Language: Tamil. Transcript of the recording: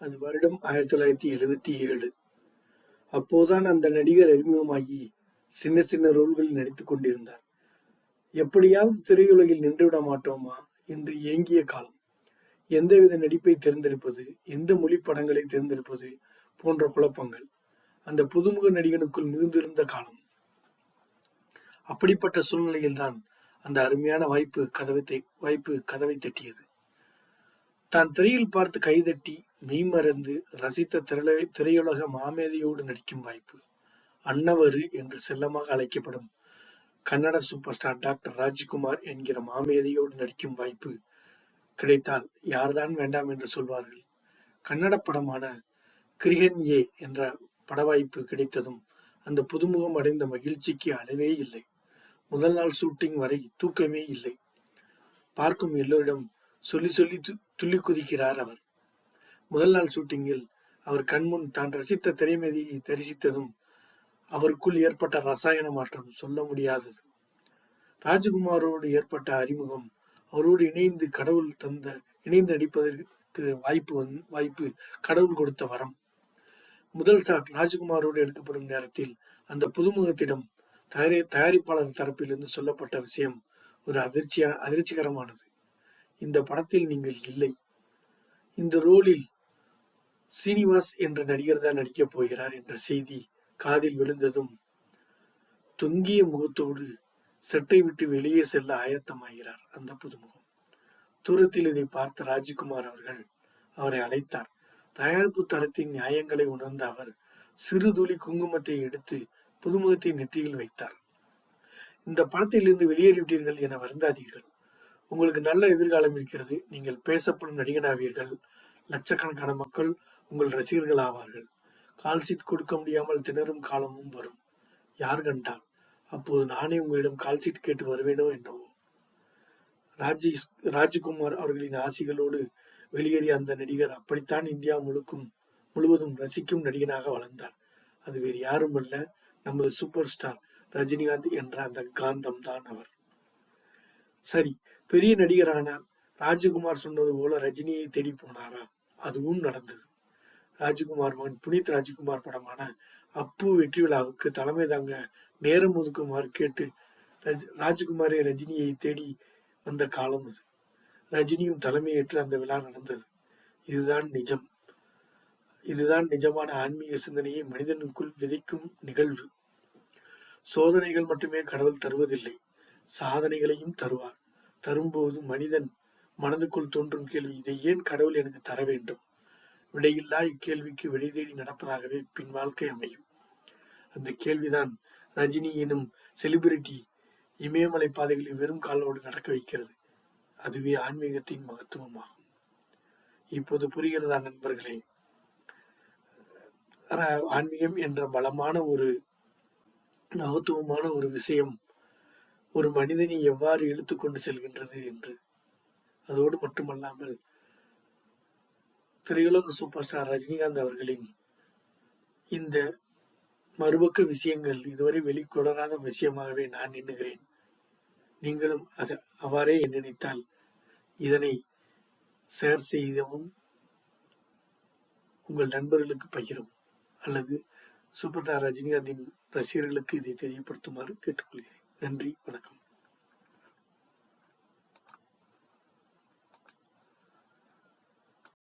அது வருடம் ஆயிரத்தி தொள்ளாயிரத்தி எழுபத்தி ஏழு. அப்போதான் அந்த நடிகர் அறிமுகமாகி சின்ன சின்ன ரோல்களில் நடித்துக் கொண்டிருந்தார். எப்படியாவது திரையுலகில் நின்றுவிட மாட்டோமா என்று ஏங்கிய காலம். எந்தவித நடிப்பை தேர்ந்தெடுப்பது எந்த மொழி படங்களை தேர்ந்தெடுப்பது போன்ற குழப்பங்கள் அந்த புதுமுக நடிகனுக்குள் மிகுந்திருந்த காலம். அப்படிப்பட்ட சூழ்நிலையில்தான் அந்த அருமையான வாய்ப்பு கதவை வாய்ப்பு கதவை தட்டியது. தான் திரையில் பார்த்து கைதட்டி மெய்மறந்து ரசித்த திரை திரையுலக மாமேதையோடு நடிக்கும் வாய்ப்பு. அன்னவரு என்று செல்லமாக அழைக்கப்படும் Kannada super star doctor Rajkumar என்கிற மாமேதையோடு நடிக்கும் வாய்ப்பு கிடைத்தால் யார்தான் வேண்டாம் என்று சொல்வார்கள். கன்னட படமான கிரிகன் ஏ என்ற பட வாய்ப்பு கிடைத்ததும் அந்த புதுமுகம் அடைந்த மகிழ்ச்சிக்கு அளவே இல்லை. முதல் நாள் ஷூட்டிங் வரை தூக்கமே இல்லை. பார்க்கும் எல்லோரிடம் சொல்லி சொல்லி துள்ளி குதிக்கிறார் அவர். முதல் நாள் ஷூட்டிங்கில் அவர் கண்முன் தான் ரசித்த திரைமதியை தரிசித்ததும் அவருக்குள் ஏற்பட்ட ரசாயன மாற்றம் சொல்ல முடியாதது. ராஜகுமாரோடு ஏற்பட்ட அறிமுகம் அவரோடு இணைந்து கடவுள் தந்த இணைந்து நடிப்பதற்கு வாய்ப்பு வந் வாய்ப்பு கடவுள் கொடுத்த வரம். முதல் ஷாட் ராஜ்குமாரோடு எடுக்கப்படும் நேரத்தில் அந்த புதுமுகத்திடம் தயாரி தயாரிப்பாளர் தரப்பிலிருந்து சொல்லப்பட்ட விஷயம் ஒரு அதிர்ச்சியா அதிர்ச்சிகரமானது. இந்த படத்தில் நீங்கள் இல்லை. இந்த ரோலில் சீனிவாஸ் என்ற நடிகர் தான் நடிக்கப் போகிறார் என்ற செய்தி காதில் விழுந்ததும் தொங்கிய முகத்தோடு செட்டை விட்டு வெளியே செல்ல ஆயத்தமாகிறார் அந்த புதுமுகம். தூரத்தில் இதை பார்த்த ராஜ்குமார் அவர்கள் அவரை அழைத்தார். தயாரிப்பு தரத்தின் நியாயங்களை உணர்ந்த அவர் சிறு துளி குங்குமத்தை எடுத்து புதுமுகத்தை நெற்றியில் வைத்தார். இந்த படத்திலிருந்து வெளியேறிவிட்டீர்கள் என வருந்தாதீர்கள். உங்களுக்கு நல்ல எதிர்காலம் இருக்கிறது. நீங்கள் பேசப்படும் நடிகனாவீர்கள். லட்சக்கணக்கான மக்கள் உங்கள் ரசிகர்கள் ஆவார்கள். கால்சீட் கொடுக்க முடியாமல் திணறும் காலமும் வரும். யார் கண்டால்? அப்போது நானே உங்களிடம் கால்சீட் கேட்டு வருவேனோ என்னவோ? ராஜி ராஜ்குமார் அவர்களின் ஆசிகளோடு வெளியேறிய அந்த நடிகர் அப்படித்தான் இந்தியா முழுக்கும் முழுவதும் ரசிக்கும் நடிகனாக வளர்ந்தார். அது வேறு யாரும் அல்ல நமது சூப்பர் ஸ்டார் ரஜினிகாந்த் என்ற அந்த காந்தம் தான் அவர். சரி பெரிய நடிகரானார். ராஜகுமார் சொன்னது போல ரஜினியை தேடி போனாரா? அதுவும் நடந்தது. ராஜ்குமார் மகன் புனித் ராஜ்குமார் படமான அப்பு வெற்றி விழாவுக்கு தலைமை தாங்க நேரம் ஒதுக்குமாறு கேட்டு ரஜ் ராஜ்குமாரே ரஜினியை தேடி வந்த காலம் அது. ரஜினியும் தலைமையேற்று அந்த விழா நடந்தது. இதுதான் நிஜம். இதுதான் நிஜமான ஆன்மீக சிந்தனையை மனிதனுக்குள் விதைக்கும் நிகழ்வு. சோதனைகள் மட்டுமே கடவுள் தருவதில்லை சாதனைகளையும் தருவார். தரும்போது மனிதன் மனதுக்குள் தோன்றும் கேள்வி இதை ஏன் கடவுள் எனக்கு தர வேண்டும்? விடையில்லா இக்கேள்விக்கு விடை தேடி நடப்பதாகவே பின் வாழ்க்கை அமையும். அந்த கேள்விதான் ரஜினி எனும் செலிபிரிட்டி இமயமலை பாதைகளில் வெறும் காலோடு நடக்க வைக்கிறது. அதுவே ஆன்மீகத்தின் மகத்துவமாகும். இப்போது புரிகிறதா நண்பர்களே? ஆன்மீகம் என்ற பலமான ஒரு மகத்துவமான ஒரு விஷயம் ஒரு மனிதனை எவ்வாறு இழுத்து கொண்டு செல்கின்றது என்று. அதோடு மட்டுமல்லாமல் திரையுலக சூப்பர் ஸ்டார் ரஜினிகாந்த் அவர்களின் இந்த மறுபக்க விஷயங்கள் இதுவரை வெளிக்கொடராத விஷயமாகவே நான் எண்ணுகிறேன். நீங்களும் அது அவ்வாறே நினைத்தால் இதனை ஷேர் செய்யவும் உங்கள் நண்பர்களுக்கு பகிரும் அல்லது சூப்பர் ஸ்டார் ரஜினிகாந்தின் ரசிகர்களுக்கு இதை தெரியப்படுத்துமாறு கேட்டுக்கொள்கிறேன். நன்றி வணக்கம்.